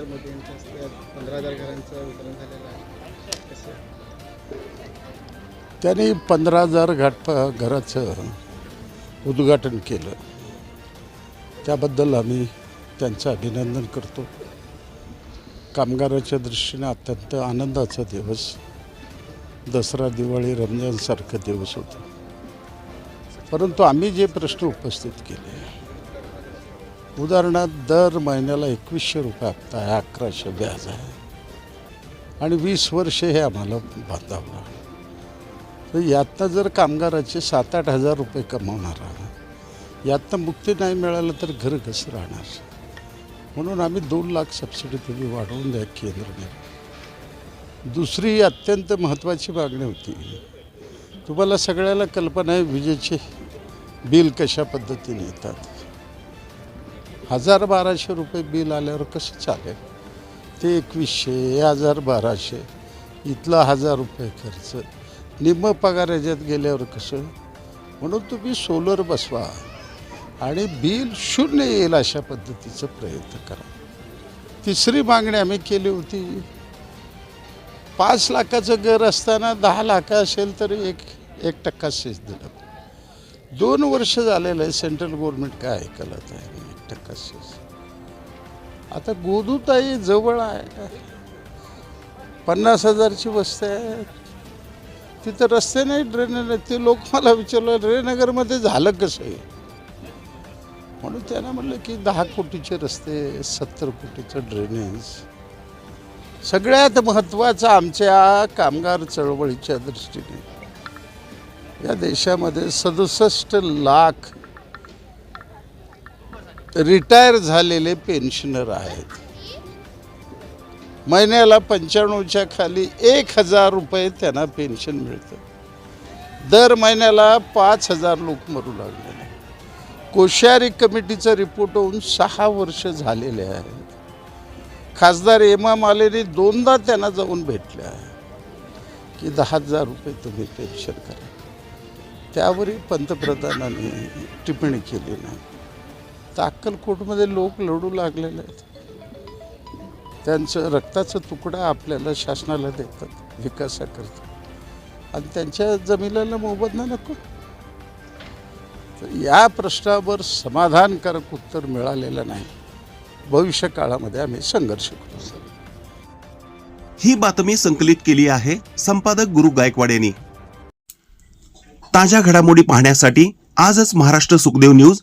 हजार घरांचं वितरण झालेलं आहे. कसं त्यांनी पंधरा हजार घाट घराचं उद्घाटन केलं. त्याबद्दल आम्ही त्यांचं अभिनंदन करतो. कामगाराच्या दृष्टीने अत्यंत आनंदाचा दिवस. दसरा दिवाळी रमजानसारखा दिवस होता. परंतु आम्ही जे प्रश्न उपस्थित केले उदाहरणार्थ दर महिन्याला एकवीसशे रुपये हप्ता आहे अकराशे व्याज आहे. आणि वीस वर्ष हे आम्हाला बांधावं तर यातनं जर कामगाराचे सात आठ हजार रुपये कमावणारा यातनं मुक्ती नाही मिळालं तर घर कसं राहणार. म्हणून आम्ही दोन लाख सबसिडी तुम्ही वाढवून द्या केंद्राने. दुसरी अत्यंत महत्त्वाची मागणी होती. तुम्हाला सगळ्याला कल्पना आहे विजेचे बिल कशा पद्धतीने येतात? हजार बाराशे रुपये बिल आल्यावर कसं चालेल? ते एकवीसशे हे हजार बाराशे इथला हजार रुपये खर्च. निम्म पगार याच्यात गेल्यावर कसं? म्हणून तुम्ही सोलर बसवा आणि बिल शून्य येईल अशा पद्धतीचा प्रयत्न करा. तिसरी मागणी आम्ही केली होती पाच लाखाचं घर असताना दहा लाख असेल तर एक एक टक्का सेस दिलं. दोन वर्ष झालेलं आहे सेंट्रल गव्हर्मेंट काय ऐकलं आहे टक्का सेस आता गोदूताई जवळ आहे. पन्नास हजारची वस्ती आहे. तिथं रस्ते नाही ड्रेन ते लोक मला विचारलं रेनगरमध्ये झालं कसं आहे म्हणून त्यांना म्हणलं की दहा कोटीचे रस्ते सत्तर कोटीचं ड्रेनेज सगळ्यात महत्त्वाचं आमच्या कामगार चळवळीच्या दृष्टीने. या देशामध्ये सदुसष्ट लाख रिटायर झालेले पेन्शनर आहेत. महिन्याला पंच्याण्णवच्या खाली एक हजार रुपये त्यांना पेन्शन मिळतं. दर महिन्याला पाच हजार लोक मरू लागलेले कोश्यारी कमिटीचा रिपोर्ट होऊन सहा वर्ष झालेले आहेत. खासदार एमा मालेने दोनदा त्यांना जाऊन भेटले आहे की दहा हजार रुपये तुम्ही पेन्शन करा. त्यावरही पंतप्रधानांनी टिप्पणी केली नाही. तर अक्कलकोटमध्ये लोक लढू लागलेले आहेत. त्यांचं रक्ताचा तुकडा आपल्याला शासनाला देतात विकासाकरता. आणि त्यांच्या जमिनीला मोबदला नको. तर या प्रश्नावर समाधानकारक उत्तर मिळालेलं नाही. भविष्य काळामध्ये आम्ही संघर्ष करू. ही बातमी संकलित केली आहे संपादक गुरु गायकवाड यांनी. ताज्या घडामोडी पाहण्यासाठी आजच महाराष्ट्र सुखदेव न्यूज